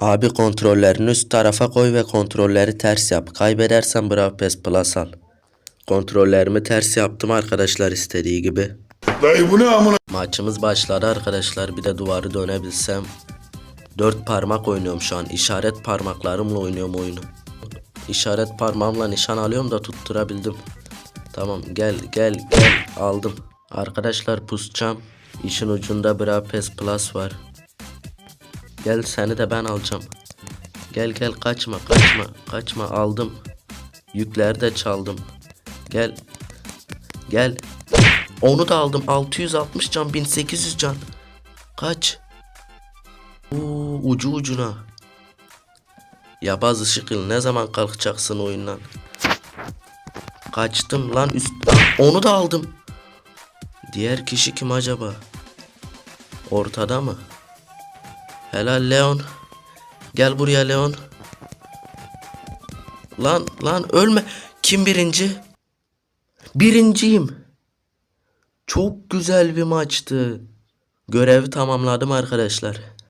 Abi kontrollerini üst tarafa koy ve kontrolleri ters yap. Kaybedersen Brawl Pass Plus al. Kontrollerimi ters yaptım arkadaşlar istediği gibi. Dayı bu ne amına? Maçımız başladı arkadaşlar. Bir de duvarı dönebilsem. Dört parmak oynuyorum şu an. İşaret parmaklarımla oynuyorum oyunu. İşaret parmağımla nişan alıyorum da tutturabildim. Tamam gel gel gel aldım. Arkadaşlar pusacağım. İşin ucunda Brawl Pass Plus var. Gel seni de ben alacağım. Gel gel kaçma kaçma kaçma aldım. Yükleri de çaldım. Gel. Gel. Onu da aldım. 660 can 1800 can. Kaç? Oo, ucu ucuna. Yabaz ışıkıl ne zaman kalkacaksın oyundan? Kaçtım lan üst. Onu da aldım. Diğer kişi kim acaba? Ortada mı? Helal Leon. Gel buraya Leon. Lan lan ölme. Kim birinci? Birinciyim. Çok güzel bir maçtı. Görevi tamamladım arkadaşlar.